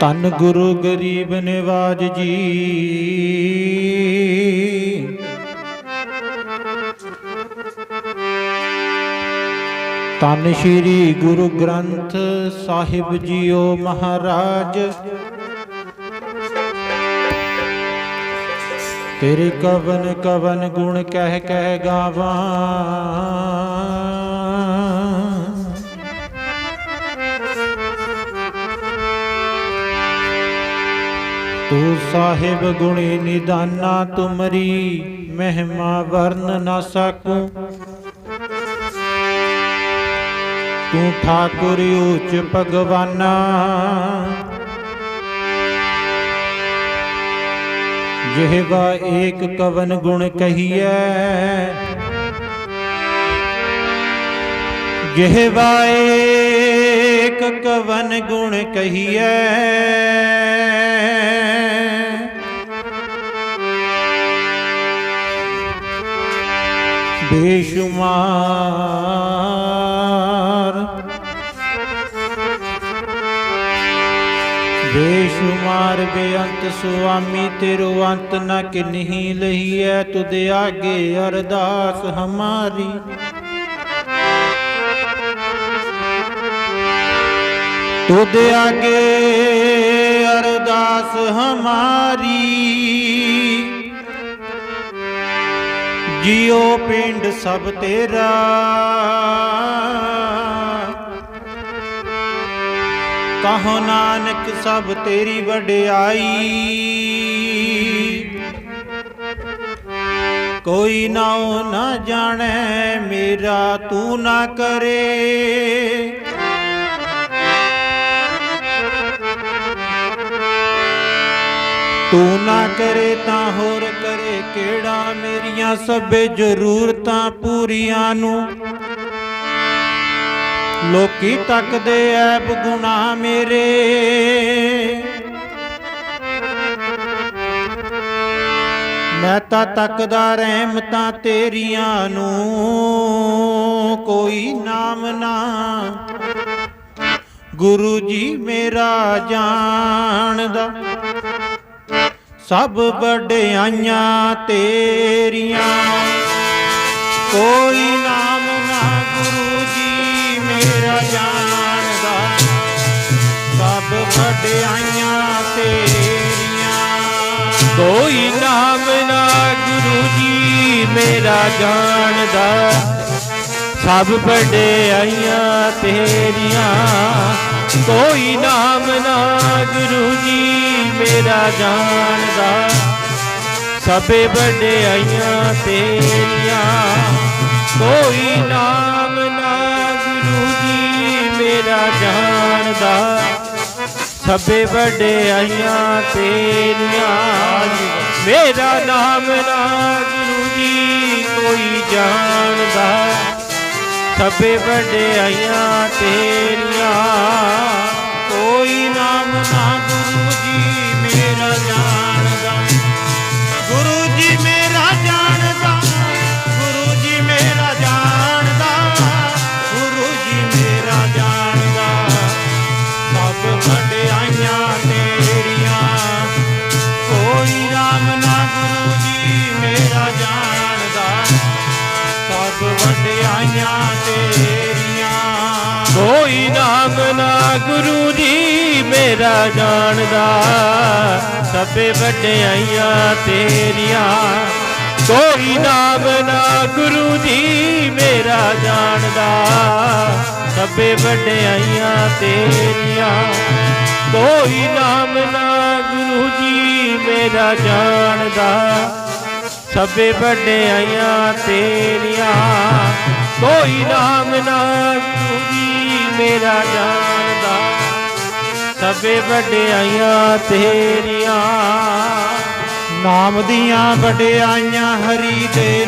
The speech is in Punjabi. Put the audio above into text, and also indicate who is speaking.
Speaker 1: ਤਨ ਗੁਰੂ ਗਰੀਬ ਨਿਵਾਜ ਜੀ। ਤਨ ਸ੍ਰੀ ਗੁਰੂ ਗ੍ਰੰਥ ਸਾਹਿਬ ਜੀਓ ਮਹਾਰਾਜ। ਤੇਰੇ ਕਵਨ ਕਵਨ ਗੁਣ ਕਹਿ ਕਹਿ ਗਾਵਾਂ। ਤੂੰ ਸਾਹਿਬ ਗੁਣੀ ਨਿਦਾਨਾ ਤੁਮਰੀ ਮਹਿਮਾ ਵਰਨ ਨਾ ਸਕੂੰ। ਤੂੰ ਠਾਕੁਰ ਉੱਚ ਭਗਵਾਨਾ। ਜਿਹਵਾ ਏਕ ਕਵਨ ਗੁਣ ਕਹੀਐ। ਜਿਹਵਾ ਏਕ ਕਵਨ ਗੁਣ ਕਹੀਐ। ਬੇਸ਼ੁਮਾਰ ਬੇਸ਼ੁਮਾਰ ਬੇਅੰਤ ਸੁਆਮੀ, ਤੇਰੋ ਅੰਤ ਨ ਕਿਨਹੀ ਲਹੀਐ। ਤੁਧ ਆਗੇ ਅਰਦਾਸ ਹਮਾਰੀ। ਤੁਧ ਆਗੇ ਅਰਦਾਸ ਹਮਾਰੀ। ਜਿਉ ਪਿੰਡ ਸਭ ਤੇਰਾ। ਕਹੋ ਨਾਨਕ ਸਭ ਤੇਰੀ ਵਡਿਆਈ। ਕੋਈ ਨਾਉ ਨਾ ਜਾਣੈ, ਮੇਰਾ ਤੂੰ ਨਾ ਕਰੇ। ਤੂੰ ਨਾ ਕਰੇ ਤਾਂ ਹੋਰ ਕਰੇ, ਕਿਹੜਾ ਮੇਰੀਆਂ ਸਭੇ ਜ਼ਰੂਰਤਾਂ ਪੂਰੀਆਂ ਨੂੰ? ਲੋਕੀ ਤੱਕਦੇ ਐਬ ਗੁਨਾ ਮੇਰੇ। ਮੈਂ ਤਾਂ ਤੱਕਦਾ ਰਹਿਮਤਾਂ ਤੇਰੀਆਂ ਨੂੰ, ਕੋਈ ਨਾਮ ਨਾ। ਗੁਰੂ ਜੀ ਮੇਰਾ ਜਾਣਦਾ ਸਭ ਵਡਿਆਈਆਂ ਤੇਰੀਆਂ। ਕੋਈ ਨਾਮ ਨਾ ਗੁਰੂ ਜੀ ਮੇਰਾ ਜਾਣਦਾ। ਸਭ ਵਡਿਆਈਆਂ ਤੇਰੀਆਂ।
Speaker 2: ਕੋਈ ਨਾਮ ਨਾ ਗੁਰੂ ਜੀ ਮੇਰਾ ਜਾਣਦਾ। ਸਭ ਵਡਿਆਈਆਂ ਤੇਰੀਆਂ। ਕੋਈ ਨਾਮ ਨਾ ਗੁਰੂ ਜੀ ਮੇਰਾ ਜਾਣਦਾ। ਸਭੇ ਵਡਿਆਈਆਂ ਤੇਰੀਆਂ। ਕੋਈ ਨਾਮ ਨਾ ਗੁਰੂ ਜੀ ਮੇਰਾ ਜਾਣਦਾ। ਸਭੇ ਵਡਿਆਈਆਂ ਤੇਰੀਆਂ। ਮੇਰਾ ਨਾਮ ਨਾ ਗੁਰੂ ਜੀ ਕੋਈ
Speaker 1: ਜਾਣ ਸਭੇ ਵਡਿਆਈਆਂ ਤੇਰੀਆਂ
Speaker 2: ਕੋਈ ਨਾਮ ਨਾ ਗੁਰੂ ਜੀ ਮੇਰਾ ਜਾਣਦਾ, ਸਭੇ ਵਡਿਆਈਆਂ ਤੇਰੀਆਂ। ਕੋਈ ਨਾਮ ਨਾ ਗੁਰੂ ਜੀ ਮੇਰਾ ਜਾਣਦਾ, ਸਭੇ ਵਡਿਆਈਆਂ ਤੇਰੀਆਂ। ਕੋਈ ਨਾਮ ਨਾ ਗੁਰੂ ਜੀ ਮੇਰਾ ਜਾਣਦਾ, ਸਭੇ ਵਡਿਆਈਆਂ ਤੇਰੀਆਂ। ਕੋਈ ਨਾਮ ਨਾ ਗੁਰੂ ਜੀ ਮੇਰਾ ਜਾਣਦਾ ਸਭੇ ਵਡਿਆਈਆਂ ਤੇਰੀਆਂ।
Speaker 1: ਨਾਮ ਦੀਆਂ ਵਡਿਆਈਆਂ ਹਰੀ ਦੇ